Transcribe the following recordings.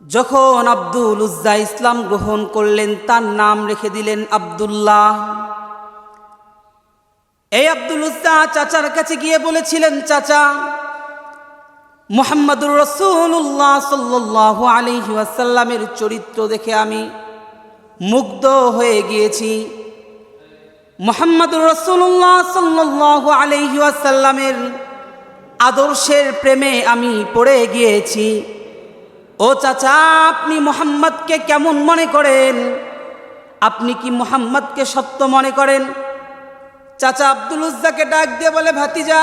যখন আব্দুল উজ্জা ইসলাম গ্রহণ করলেন, তার নাম রেখে দিলেন আব্দুল্লাহ। এই আব্দুল উজ্জা চাচার কাছে গিয়ে বলেছিলেন, চাচা, মোহাম্মদুর রসুল্লাহ সাল্লাহ আলহি আসাল্লামের চরিত্র দেখে আমি মুগ্ধ হয়ে গিয়েছি। মোহাম্মদুর রসুল্লাহ সাল্লাহ আলহি আসাল্লামের আদর্শের প্রেমে আমি পড়ে গিয়েছি। ও চাচা, আপনি মোহাম্মদকে কেমন মনে করেন? আপনি কি মোহাম্মদকে সত্য মনে করেন? চাচা আব্দুল উজ্জাকে ডাক দিয়ে বলে, ভাতিজা,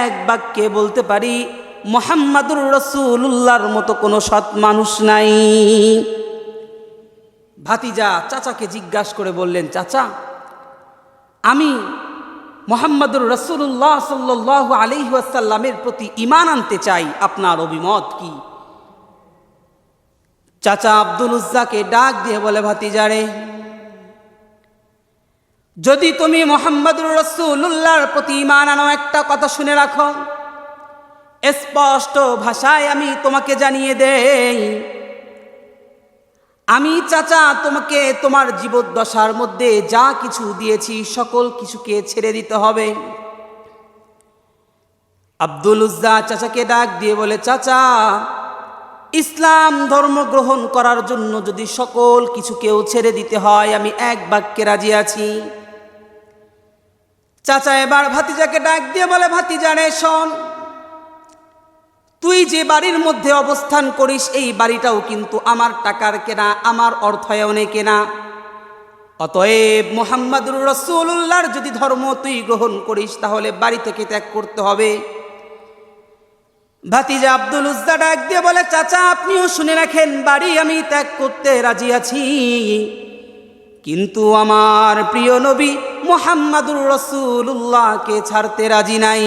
এক বাক্যে বলতে পারি, মোহাম্মদুর রসুল্লাহর মতো কোনো সৎ মানুষ নাই। ভাতিজা চাচাকে জিজ্ঞাসা করে বললেন, চাচা, আমি মোহাম্মদুর রসুল্লাহ সাল্লাহ আলিহাসাল্লামের প্রতি ইমান আনতে চাই, আপনার অভিমত কি? চাচা আব্দুল উজ্জাকে ডাক দিয়ে বলে ভাতিজারে যদি তুমি মোহাম্মদুর রসুল্লাহর প্রতি ইমান আনো, একটা কথা শুনে রাখো। স্পষ্ট ভাষায় আমি তোমাকে জানিয়ে দেই আমি চাচা তোমাকে তোমার জীবদ্দশার মধ্যে যা কিছু দিয়েছি, সকল কিছুকে ছেড়ে দিতে হবে। আব্দুল উজ্জা চাচাকে ডাক দিয়ে বলে, চাচা, ইসলাম ধর্ম গ্রহণ করার জন্য যদি সকল কিছুকেও ছেড়ে দিতে হয়, আমি এক বাক্যে রাজি আছি। চাচা এবার ভাতিজাকে ডাক দিয়ে বলে ভাতিজারে শোন তুই যে বাড়ির মধ্যে অবস্থান করিস, এই বাড়িটাও কিন্তু আমার টাকার কেনা, আমার অর্থায়নে কেনা। অতএব মোহাম্মদুর রসুল্লাহর যদি ধর্ম তুই গ্রহণ করিস, তাহলে বাড়ি থেকে ত্যাগ করতে হবে। ভাতিজা আব্দুল উজ্জা ডাক দিয়ে বলে, চাচা, আপনিও শুনে রাখেন, বাড়ি আমি ত্যাগ করতে রাজি আছি। কিন্তু আমার প্রিয় নবী মোহাম্মদুর রসুল্লাহকে ছাড়তে রাজি নাই।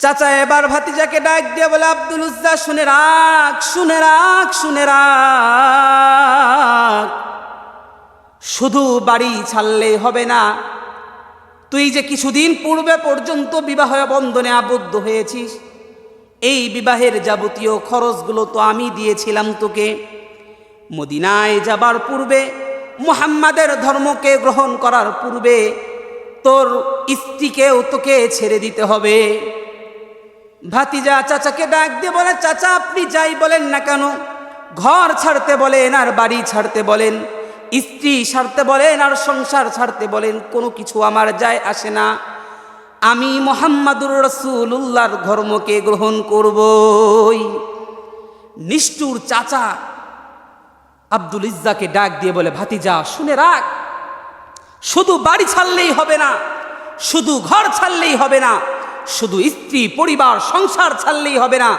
চাচা, এবার ভাতিজাকে ডাক দিয়ে বলে, আব্দুল উজ্জা, শুনে রাখ শুনে রাখ শুনে রাখ। শুধু বাড়ি ছাড়লে হবে না। তুই যে কিছুদিন পূর্বে পর্যন্ত বিবাহ বন্ধনে আবদ্ধ হয়েছিস, এই বিবাহের যাবতীয় খরচগুলো তো আমি দিয়েছিলাম তোকে। মদিনায় যাবার পূর্বে, মুহাম্মাদের ধর্মকে গ্রহণ করার পূর্বে তোর স্ত্রীকেও তোকে ছেড়ে দিতে হবে। ভাতিজা চাচাকে ডাক দিয়ে বলে, চাচা, আপনি যাই বলেন না কেন? ঘর ছাড়তে বলেন আর বাড়ি ছাড়তে বলেন, স্ত্রী ছাড়তে বলেন আর সংসার ছাড়তে বলেন, কোনো কিছু আমার যায় আসে না। আমি মোহাম্মদুর রসুল্লাহর ধর্মকে গ্রহণ করবই। নিষ্ঠুর চাচা আব্দুল ইজ্জাকে ডাক দিয়ে বলে, ভাতিজা, শুনে রাখ। শুধু বাড়ি ছাড়লেই হবে না, শুধু ঘর ছাড়লেই হবে না শুধু স্ত্রী, পরিবার, সংসার ছাড়লেই হবে না।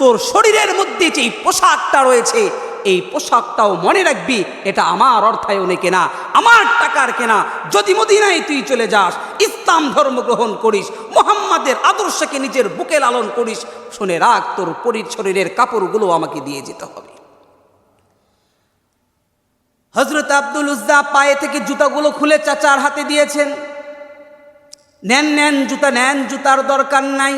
তোর শরীরের মধ্যে যে পোশাকটা রয়েছে, এই পোশাকটাও মনে রাখবি, এটা আমার অর্থায়নে কেনা, আমার টাকার কেনা। যদি মদিনায় তুই চলে যাস, ইসলাম ধর্ম গ্রহণ করিস, মোহাম্মদের আদর্শকে নিজের বুকে লালন করিস, শুনে রাখ তোর পরি শরীরের কাপড়গুলো আমাকে দিয়ে যেতে হবে। হজরত আব্দুল উজ্জা পায়ে থেকে জুতাগুলো খুলে চাচার হাতে দিয়েছেন। নেন নেন জুতা, নেন, জুতার দরকার নাই।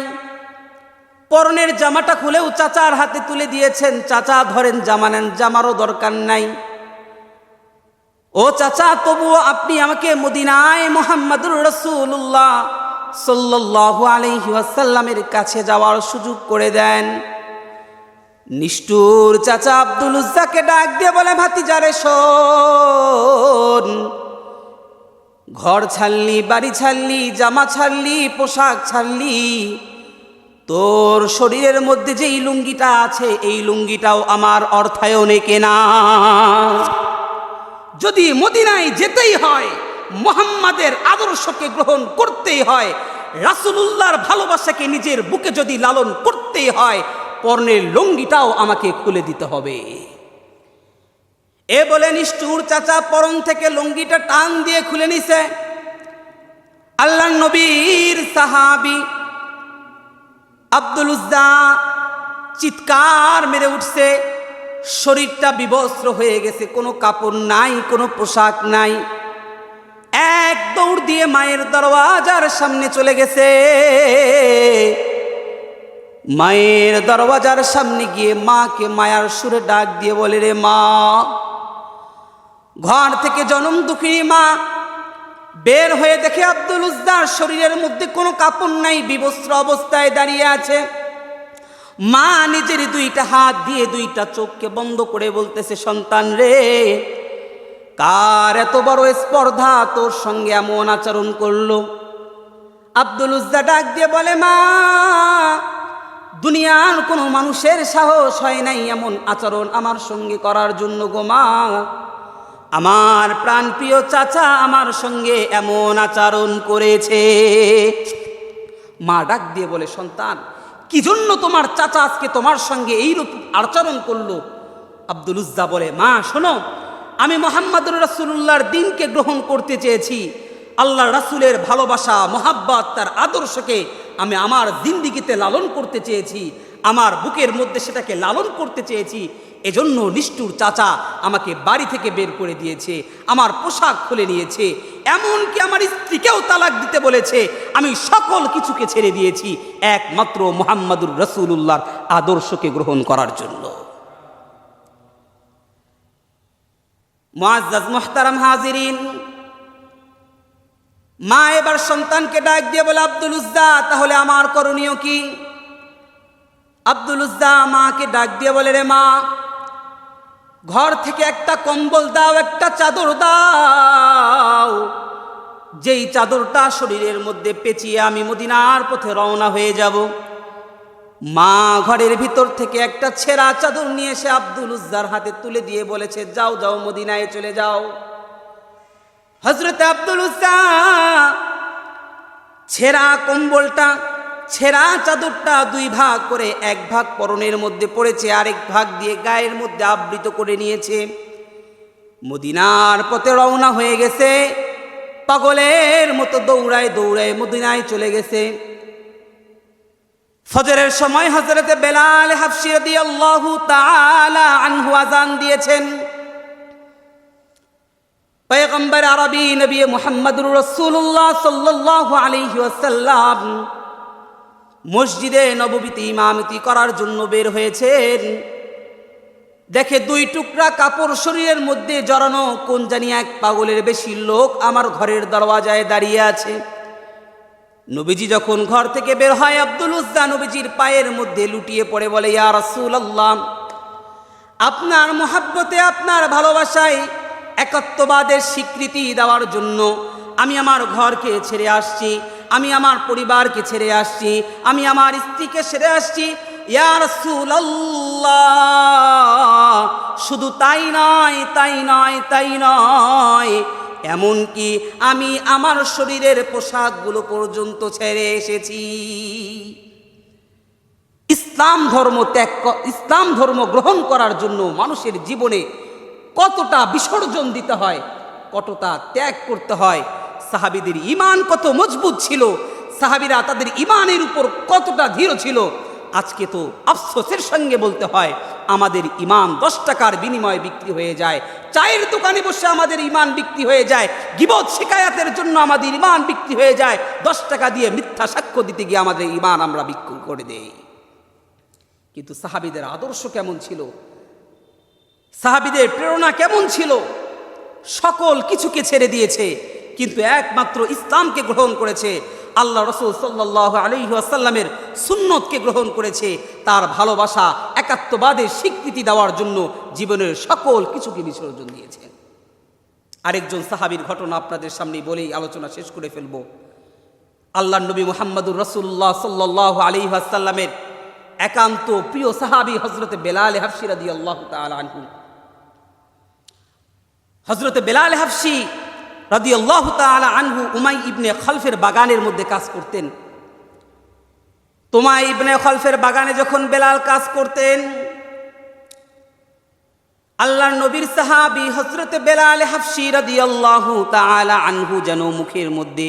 পরনের জামাটা খুলেও চাচার হাতে তুলে দিয়েছেন। চাচা ধরেন জামা নেন, জামারও দরকার নাই। ও চাচা, তবুও আপনি আমাকে মদিনায় মোহাম্মদুর রসুল্লাহ সাল্লাহু আলহি আসাল্লামের কাছে যাওয়ার সুযোগ করে দেন। নিষ্ঠুর চাচা আব্দুল উজ্জাকে ডাক দিয়ে বলে ভাতিজারে শোন। ঘর ছাড়লি, বাড়ি ছাড়লি, জামা ছাড়লি, পোশাক ছাড়লি, তোর শরীরের মধ্যে যে লুঙ্গিটা আছে, এই লুঙ্গিটাও আমার অর্থায়নে কেনা। যদি মদিনায় যেতেই হয়, মোহাম্মদের আদর্শকে গ্রহণ করতেই হয়, রাসুলুল্লাহর ভালোবাসাকে নিজের বুকে যদি লালন করতেই হয় পর্ণের লুঙ্গিটাও আমাকে খুলে দিতে হবে। এ বলে নিষ্ঠুর চাচা পরন থেকে লুঙ্গিটা টান দিয়ে খুলে নিছে। আল্লাহ নবীর সাহাবি আব্দুল উজ্জা চিৎকার মেরে উঠছে, শরীরটা বিবস্ত্র হয়ে গেছে, কোনো কাপড় নাই, কোনো পোশাক নাই। এক দৌড় দিয়ে মায়ের দরওয়াজার সামনে চলে গেছে। মায়ের দরওয়াজার সামনে গিয়ে মাকে মায়ার সুরে ডাক দিয়ে বলে, রে মা ঘর থেকে জনম দুঃখিনী মা বের হয়ে দেখে আব্দুল উজ্জার শরীরের মধ্যে কোনো কাপড় নাই, বিবস্ত্র অবস্থায় দাঁড়িয়ে আছে। মা নিজের দুইটা হাত দিয়ে দুইটা চোখকে বন্ধ করে বলতেছে, সন্তান রে, কার এত বড় স্পর্ধা তোর সঙ্গে এমন আচরণ করল? আব্দুল উজ্জা ডাক দিয়ে বলে, মা, দুনিয়ার কোনো মানুষের সাহস হয় নাই এমন আচরণ আমার সঙ্গে করার জন্য গো মা। আমার প্রাণপ্রিয় চাচা আমার সঙ্গে এমন আচরণ করেছে। মা ডাক দিয়ে বলে, সন্তান, কি জন্য তোমার চাচা আজকে তোমার সঙ্গে এইরূপ আচরণ করল? আব্দুল উজ্জা বলে, মা, শোনো, আমি মোহাম্মদুর রাসুল্লাহর দিনকে গ্রহণ করতে চেয়েছি। আল্লাহ রাসুলের ভালোবাসা, মোহাব্বত, তার আদর্শকে আমি আমার জিন্দিগিতে লালন করতে চেয়েছি। আমার বুকের মধ্যে সেটাকে লালন করতে চেয়েছি। এজন্য নিষ্ঠুর চাচা আমাকে বাড়ি থেকে বের করে দিয়েছে, আমার পোশাক খুলে নিয়েছে, এমনকি আমার স্ত্রীকেও তালাক দিতে বলেছে, আমি সকল কিছুকে ছেড়ে দিয়েছি, একমাত্র মোহাম্মদুর রসুল্লাহর আদর্শকে গ্রহণ করার জন্য। মোহতারাম হাজিরিন, মা এবার সন্তানকে ডাক দিয়ে বলে, আব্দুল উজ্জা, তাহলে আমার করণীয় কি? আব্দুল উজ্জা মাকে ডাক দিয়ে বলে, রে মা ঘর থেকে একটা কম্বল দাও, একটা চাদর দাও। যেই চাদরটা শরীরের মধ্যে পেঁচিয়ে আমি মদিনার পথে রওনা হয়ে যাব। মা ঘরের ভিতর থেকে একটা ছেঁড়া চাদর নিয়ে এসে আব্দুল উজ্জার হাতে তুলে দিয়ে বলেছে, যাও যাও মদিনায় চলে যাও। হজরত আব্দুল উজ্জা, ছেঁড়া কম্বলটা ছেঁড়া চাদরটা দুই ভাগ করে এক ভাগ পরনের মধ্যে পড়েছে, আরেক ভাগ দিয়ে গায়ের মধ্যে আবৃত করে নিয়েছে। মদিনার পথে রওনা হয়ে গেছে, পাগলের মতো দৌড়ায় দৌড়ায় মদিনায় চলে গেছে। ফজরের সময় হজরতে বেলাল হাফসি রাদিয়াল্লাহু তাআলা আনহু আজান দিয়েছেন। পয়গম্বর আরবি নবী মুহাম্মদুর রসুল্লাহ সাল্লাল্লাহু আলাইহি ওয়াসাল্লাম মসজিদে নববীতে ইমামতি করার জন্য বের হয়েছেন। দেখে দুই টুকরা কাপড় শরীরের মধ্যে জড়ানো, কোন জানি এক পাগলের বেশি লোক আমার ঘরের দরওয়াজায় দাঁড়িয়ে আছে। নবীজি যখন ঘর থেকে বের হয়, আব্দুল উজ্জা নবীজির পায়ের মধ্যে লুটিয়ে পড়ে বলে, ইয়া রাসূল আল্লাহ আপনার মহাব্বতে, আপনার ভালোবাসায় একত্ববাদের স্বীকৃতি দেওয়ার জন্য আমি আমার ঘরকে ছেড়ে আসছি। আমি আমার পরিবারকে ছেড়ে আসছি, আমি আমার স্ত্রীকে ছেড়ে আসছি। শুধু তাই নয় তাই নয় তাই নয়। এমনকি আমি আমার শরীরের পোশাকগুলো পর্যন্ত ছেড়ে এসেছি। ইসলাম ধর্ম ত্যাগ ইসলাম ধর্ম গ্রহণ করার জন্য মানুষের জীবনে কতটা বিসর্জন দিতে হয়, কতটা ত্যাগ করতে হয় সাহাবিদের ইমান কত মজবুত ছিল, সাহাবিরা তাদের ইমানের উপর কতটা ধীর ছিল, আজকে তো আফসোসের সঙ্গে বলতে হয়, আমাদের ইমান দশ টাকার বিনিময়ে বিক্রি হয়ে যায়, চায়ের দোকানে বসে আমাদের ইমান বিক্রি হয়ে যায়, গিবত শিকায়াতের জন্য আমাদের ইমান বিক্রি হয়ে যায়, দশ টাকা দিয়ে মিথ্যা সাক্ষ্য দিতে গিয়ে আমাদের ইমান আমরা বিক্রি করে দেই। কিন্তু সাহাবিদের আদর্শ কেমন ছিল? সাহাবিদের প্রেরণা কেমন ছিল? সকল কিছুকে ছেড়ে দিয়েছে। কিন্তু একমাত্র ইসলামকে গ্রহণ করেছে আল্লাহ রসুল সাল্লাহ আলহিহাসাল্লামের সুন্নতকে গ্রহণ করেছে। তার ভালোবাসা, একাত্মবাদের স্বীকৃতি দেওয়ার জন্য জীবনের সকল কিছুকে বিসর্জন দিয়েছে। আরেকজন সাহাবির ঘটনা আপনাদের সামনে বলেই আলোচনা শেষ করে ফেলব। আল্লাহ নবী মোহাম্মদুর রসুল্লাহ সাল্লাহ আলহিহাসাল্লামের একান্ত প্রিয় সাহাবি হজরত বেলাল হাফসিরাদি আল্লাহ আনহু। হজরতে বেলাল হাফসি রাদি আল্লাহ তালা আনহু উমাই ইবনে খলফের বাগানের মধ্যে কাজ করতেন। তোমাই ইবনে খলফের বাগানে যখন বেলাল কাজ করতেন, আল্লাহর নবীর সাহাবি হজরতে বেলাল হাফসি রাদি আল্লাহ তালা আনহু যেন মুখের মধ্যে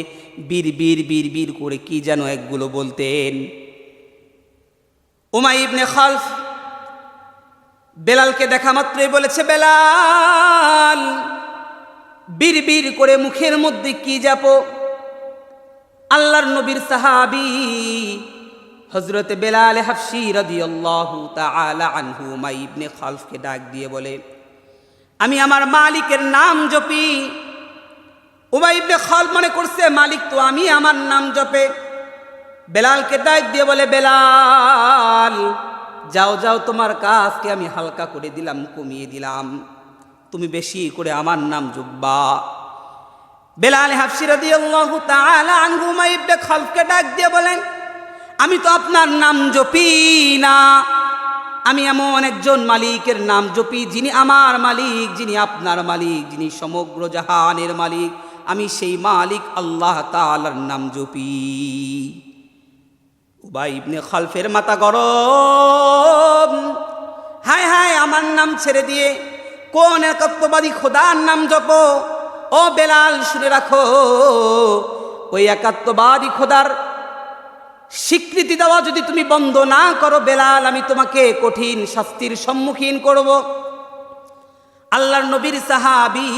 বীর বীর বীর বীর করে কি যেন একগুলো বলতেন। উমাই ইবনে খলফ বেলালকে দেখা মাত্রই বলেছে, বেলাল বীর করে মুখের মধ্যে কি যাপ আল্লাহর নবীর সাহাবি হজরতে বেলাল হাফসি রাদিয়াল্লাহু তাআলা আনহু খালফকে ডাক দিয়ে বলে, আমি আমার মালিকের নাম জপি। উমাই ইবনে মনে করছে, মালিক তো আমি, আমার নাম জপে। বেলালকে ডাক দিয়ে বলে, বেলাল, যাও যাও, তোমার কাজকে আমি হালকা করে দিলাম, কমিয়ে দিলাম। তুমি বেশি করে আমার নাম জুব্বা। বেলাল হাফসি রাদিয়াল্লাহু তাআলা আনহু উমাই ইবনে খালফকে ডাক দিয়ে বলেন, আমি তো আপনার নাম জপি না। আমি এমন একজন মালিকের নাম জপি যিনি আমার মালিক, যিনি আপনার মালিক, যিনি সমগ্র জাহানের মালিক। আমি সেই মালিক আল্লাহ তালার নাম জপি। উবাই খালফের মাথা গরম। হায় হায়, আমার নাম ছেড়ে দিয়ে কোন একাত্মবাদী খোদার নাম জপ? ও বেলাল, শুনে রাখো, ওই একাত্মবাদী খোদার স্বীকৃতি দেওয়া যদি তুমি বন্ধ না করো বেলাল, আমি তোমাকে কঠিন শাস্তির সম্মুখীন করব। আল্লাহর নবীর সাহাবি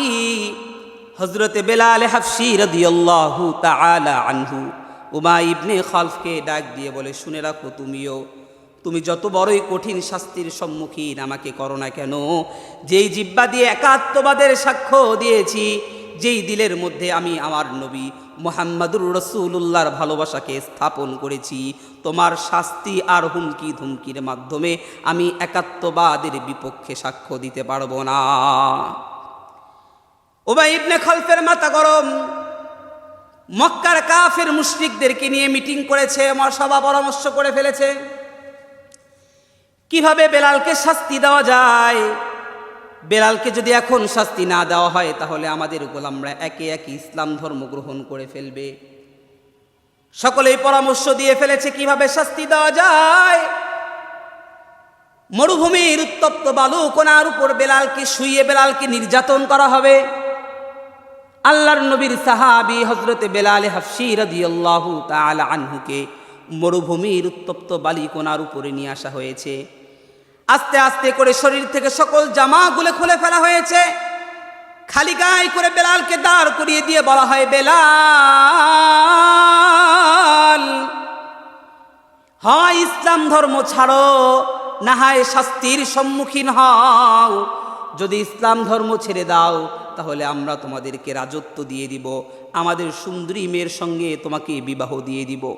হজরতে বেলাল হাফসি রাদিয়াল্লাহু তাআলা আনহু উমা ইবনে খালফকে ডাক দিয়ে বলে, শুনে রাখো তুমিও তুমি যত বড়ই কঠিন শাস্তির সম্মুখীন আমাকে করো না কেন, যেই জিব্বা দিয়ে একাত্মবাদের সাক্ষ্য দিয়েছি, যেই দিলের মধ্যে আমি আমার নবী মোহাম্মদুর রসুল্লাহর ভালোবাসাকে স্থাপন করেছি, তোমার শাস্তি আর হুমকি ধুমকির মাধ্যমে আমি একাত্মবাদের বিপক্ষে সাক্ষ্য দিতে পারব না। ওবাই ইবনে খলফের মাথা গরম। মক্কার কাফের মুশরিকদেরকে নিয়ে মিটিং করেছে আমার সভা পরামর্শ করে ফেলেছে। কীভাবে বেলালকে শাস্তি দেওয়া যায়? বেলালকে যদি এখন শাস্তি না দেওয়া হয়, তাহলে আমাদের গোলামরা একে একে ইসলাম ধর্ম গ্রহণ করে ফেলবে। সকলেই পরামর্শ দিয়ে ফেলেছে কীভাবে শাস্তি দেওয়া যায়। মরুভূমির উত্তপ্ত বালু কোনার উপর বেলালকে শুইয়ে বেলালকে নির্যাতন করা হবে। আল্লাহর নবীর সাহাবি হজরতে বেলালে হাফসি রাদিয়াল্লাহু তাআলা আনহুকে মরুভূমির উত্তপ্ত বালিকোনার উপরে নিয়ে আসা হয়েছে। আস্তে আস্তে করে শরীর থেকে সকল জামা জামাগুলো খুলে ফেলা হয়েছে। খালি গায়ে করে বেলালকে দাঁড় করিয়ে দিয়ে বলা হয়, বেলাল, হয় ইসলাম ধর্ম ছাড়ো, না হয় শাস্তির সম্মুখীন হও। যদি ইসলাম ধর্ম ছেড়ে দাও, তাহলে আমরা তোমাদেরকে রাজত্ব দিয়ে দিব। আমাদের সুন্দরী মেয়ের সঙ্গে তোমাকে বিবাহ দিয়ে দিব।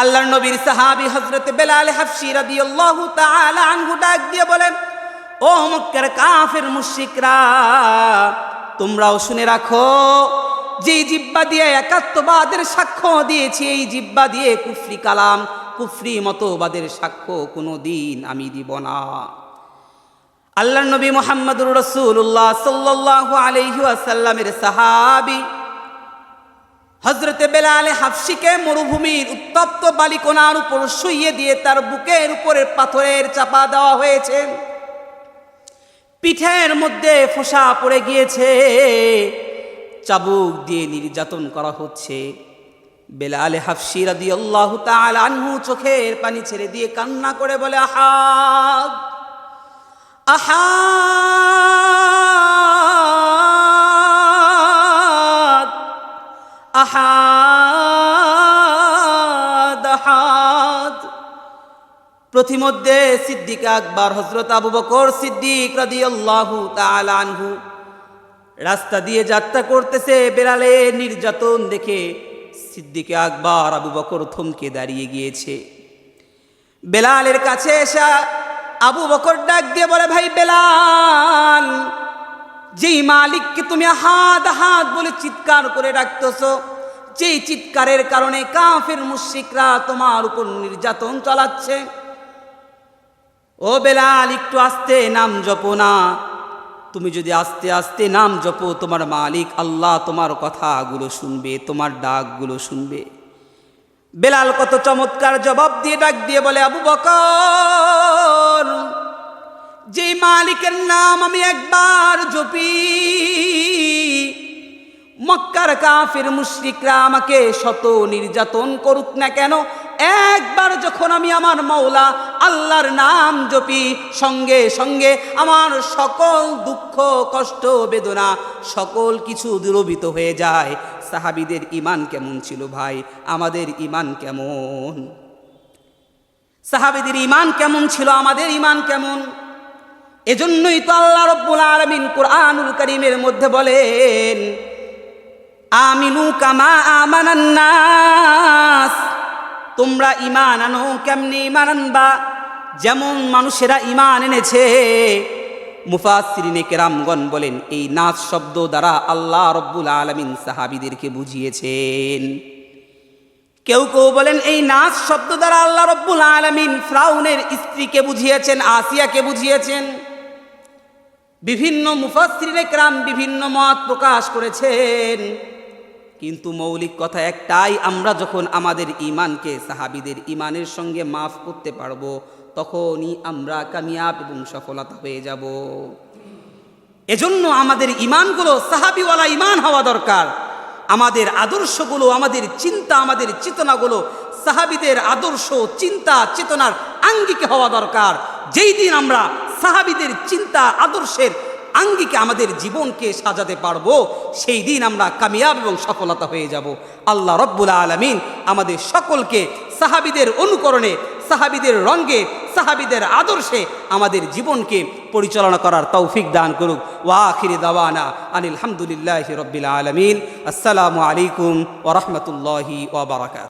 আল্লাহর নবীর সাহাবী হযরত বেলাল হাফসি তাআলা আনহু ডাক দিয়ে বলেন, ও মক্কার কাফের মুশরিকরা, তোমরাও শুনে রাখো, যে জিব্বা দিয়ে একাত্মবাদের সাক্ষ্য দিয়েছি, এই জিব্বা দিয়ে কুফরি কালাম, কুফরি মতবাদের সাক্ষ্য কোনো দিন আমি দিব না। আল্লাহর নবী মোহাম্মদুর রসুল্লাহ সাল্লাহ আলহি আসাল্লামের সাহাবি হজরতে বেলালে হাফসিকে মরুভূমির উত্তপ্ত বালিকোনার উপর শুইয়ে দিয়ে তার বুকের উপরে পাথরের চাপা দেওয়া হয়েছে। পিঠের মধ্যে ফোসা পড়ে গিয়েছে। চাবুক দিয়ে নির্যাতন করা হচ্ছে। বেলালে হাফসি রাদি আল্লাহ আনহু চোখের পানি ছেড়ে দিয়ে কান্না করে বলে আহা আহাদ আহাদ আহাদ। প্রতিমধ্যে সিদ্দিক আকবর হজরত আবু বকর সিদ্দিক রাদিয়াল্লাহু তাআলা আনহু রাস্তা দিয়ে যাত্রা করতেছে, বেড়ালে নির্যাতন দেখে সিদ্দিকে আকবর আবু বকর থমকে দাঁড়িয়ে গিয়েছে। বেলালের কাছে এসা আবু বকর ডাক দিয়ে বলে, ভাই বেলাল যেই মালিককে তুমি হাত হাত বলে চিৎকার করে রাখতেছ যেই চিৎকারের কারণে কাফের মুশরিকরা তোমার উপর নির্যাতন চালাচ্ছে। ও বেলাল, একটু আস্তে নাম জপো না। তুমি যদি আস্তে আস্তে নাম জপো, তোমার মালিক আল্লাহ তোমার কথাগুলো শুনবে, তোমার ডাকগুলো শুনবে। বেলাল কত চমৎকার জবাব দিয়ে ডাক দিয়ে বলে, আবু বকর যে মালিকের নাম আমি একবার জপি, মক্কার কাফের মুশরিকরা আমাকে শত নির্যাতন করুক না কেন। একবার যখন আমি আমার মৌলা আল্লাহর নাম জপি, সঙ্গে সঙ্গে আমার সকল দুঃখ, কষ্ট, বেদনা সকল কিছু দূরবিত হয়ে যায়। সাহাবিদের ইমান কেমন ছিল ভাই? আমাদের ইমান কেমন? সাহাবিদের ইমান কেমন ছিল? আমাদের ইমান কেমন? এজন্যই তো আল্লাহ রব্বুল আলমিন কোরআনুল করিমের মধ্যে বলেন, আমিনু কামা আমানান্নাস তোমরা ইমান আনো, কেমনি ইমান আনবা? যেমন মানুষেরা ইমান এনেছে। মুফাসিরিনে কেরামগণ বলেন, এই নাচ শব্দ দ্বারা আল্লাহ রব্বুল আলমিন সাহাবিদেরকে বুঝিয়েছেন। কেউ কেউ বলেন, এই নাচ শব্দ দ্বারা আল্লাহ রব্বুল আলমিন ফ্রাউনের স্ত্রীকে বুঝিয়েছেন, আসিয়াকে বুঝিয়েছেন। বিভিন্ন মুফাসরিনে ক্রাম বিভিন্ন মত প্রকাশ করেছেন। কিন্তু মৌলিক কথা একটাই, আমরা যখন আমাদের ইমানকে সাহাবিদের ইমানের সঙ্গে মাফ করতে পারব, তখনই আমরা কামিয়াব এবং সফলতা হয়ে যাব। এজন্য আমাদের ইমানগুলো সাহাবিওয়ালা ইমান হওয়া দরকার। আমাদের আদর্শগুলো, আমাদের চিন্তা, আমাদের চেতনাগুলো সাহাবিদের আদর্শ, চিন্তা, চেতনার আঙ্গিকে হওয়া দরকার। যেই দিন আমরা সাহাবিদের চিন্তা, আদর্শের আঙ্গিকে আমাদের জীবনকে সাজাতে পারব, সেই দিন আমরা কামিয়াব এবং সফলতা হয়ে যাব। আল্লাহ রব্বুল আলমিন আমাদের সকলকে সাহাবিদের অনুকরণে, সাহাবিদের রঙ্গে সাহাবিদের আদর্শে আমাদের জীবনকে পরিচালনা করার তৌফিক দান করুক। ওয়াখিরি দাওয়ানা আনিল হামদুলিল্লাহ রব্বিল আলমিন। আসসালামু আলাইকুম ওরহমতুল্লাহি ওবরাকাত